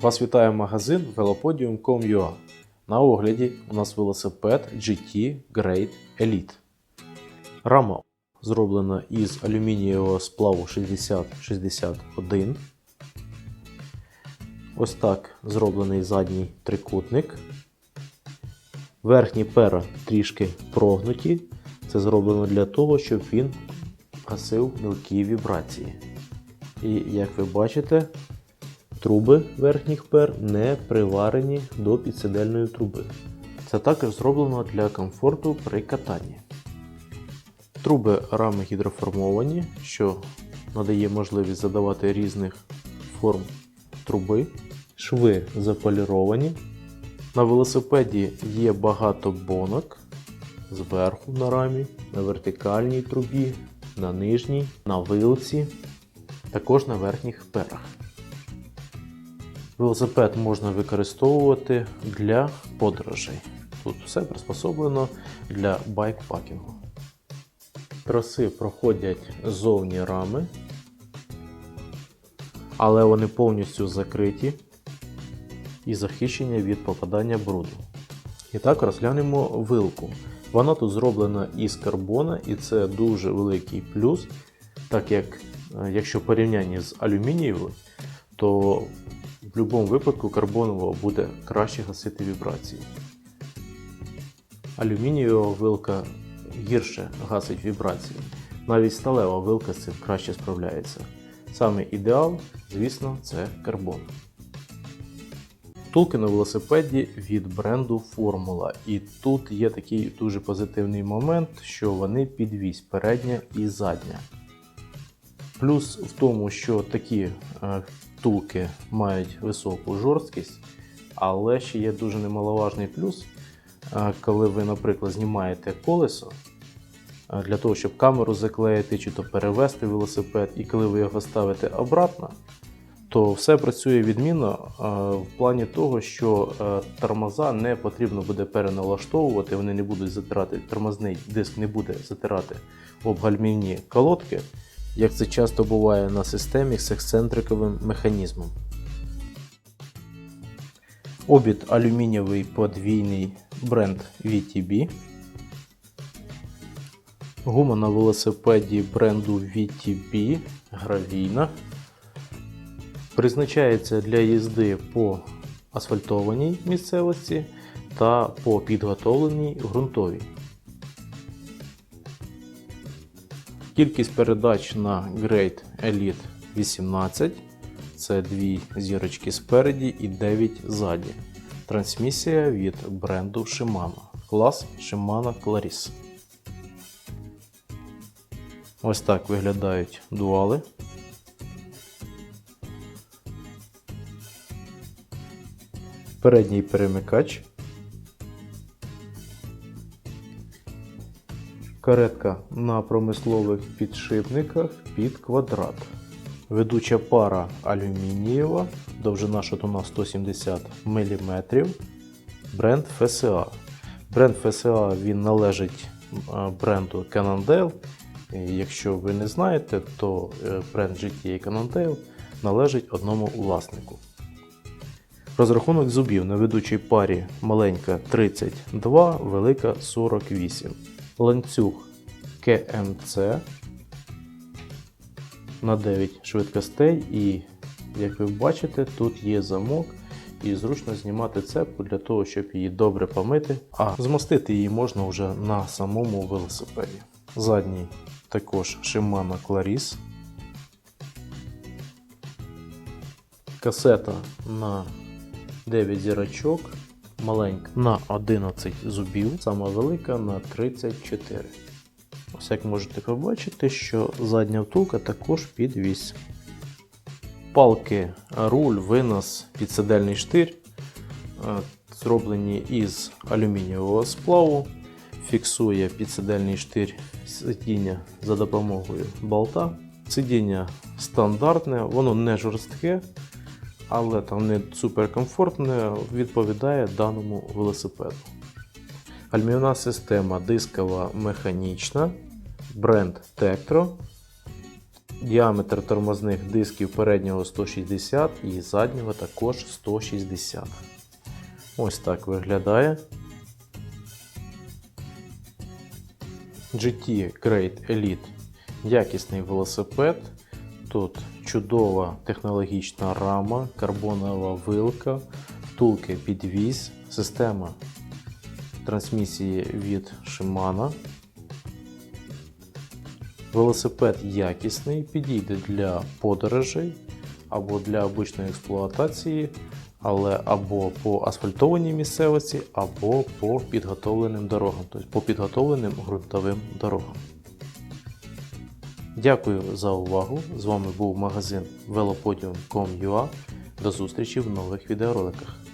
Вас вітає магазин velopodium.com.ua. На огляді у нас велосипед GT Great Elite. Рама зроблена із алюмінієвого сплаву 6061. Ось так зроблений задній трикутник. Верхні пера трішки прогнуті. Це зроблено для того, щоб він гасив мілкі вібрації. І як ви бачите, труби верхніх пер не приварені до підсидельної труби. Це також зроблено для комфорту при катанні. Труби рами гідроформовані, що надає можливість задавати різних форм труби. Шви заполіровані. На велосипеді є багато бонок зверху на рамі, на вертикальній трубі, на нижній, на вилці, також на верхніх перах. Велосипед можна використовувати для подорожей. Тут все приспособлено для байкпакінгу. Троси проходять зовні рами, але вони повністю закриті і захищені від попадання бруду. І так розглянемо вилку. Вона тут зроблена із карбона, і це дуже великий плюс, так як е, якщо порівнянні з алюмінієвою, то в будь-якому випадку карбонова буде краще гасити вібрації. Алюмінієва вилка гірше гасить вібрації. Навіть сталева вилка з цим краще справляється. Саме ідеал, звісно, це карбон. Втулки на велосипеді від бренду Формула. І тут є такий дуже позитивний момент, що вони підвісь передня і задня. Плюс в тому, що такі е, втулки мають високу жорсткість, але ще є дуже немаловажний плюс, е, коли ви, наприклад, знімаєте колесо е, для того, щоб камеру заклеїти чи то перевести велосипед, і коли ви його ставите обратно, то все працює відмінно е, в плані того, що тормоза не потрібно буде переналаштовувати, вони не будуть затирати, тормозний диск не буде затирати об гальмівні колодки, як це часто буває на системі з ексцентриковим механізмом. Обід алюмінієвий подвійний бренд VTB. Гума на велосипеді бренду VTB гравійна. Призначається для їзди по асфальтованій місцевості та по підготовленій ґрунтовій. Кількість передач на Great Elite 18. Це дві зірочки спереді і 9 ззаді. Трансмісія від бренду Shimano. Клас Shimano Claris. Ось так виглядають дуали. передній перемикач, каретка на промислових підшипниках під квадрат, ведуча пара алюмінієва, довжина шатуна 170 мм, бренд FSA. Бренд FSA він належить е, бренду Cannondale. Якщо ви не знаєте, то е, бренд GT і Cannondale належить одному власнику. Розрахунок зубів на ведучій парі маленька 32, велика 48. Ланцюг КМЦ на 9 швидкостей, і, як ви бачите, тут є замок, і зручно знімати цепку для того, щоб її добре помити, а змостити її можна вже на самому велосипеді. Задній також Shimano Claris. Касета на 9 зірочок, маленька на 11 зубів, сама велика на 34. Ось як можете побачити, що задня втулка також підвіс. Палки, руль, винос, підсидельний штир е, зроблені із алюмінієвого сплаву. Фіксує підсидельний штир сидіння за допомогою болта. Сидіння стандартне, воно не жорстке, але там не суперкомфортне, відповідає даному велосипеду. Гальмівна система дискова механічна, бренд Tektro. Діаметр тормозних дисків переднього 160 і заднього також 160. Ось так виглядає. GT Great Elite якісний велосипед. Тут чудова технологічна рама, карбонова вилка, втулки підвіз, система трансмісії від Shimano. Велосипед якісний, підійде для подорожей або для обичної експлуатації, але або по асфальтованій місцевості, або по підготовленим дорогам, тобто по підготовленим ґрунтовим дорогам. Дякую за увагу. З вами був магазин velopodium.com.ua. До зустрічі в нових відеороликах.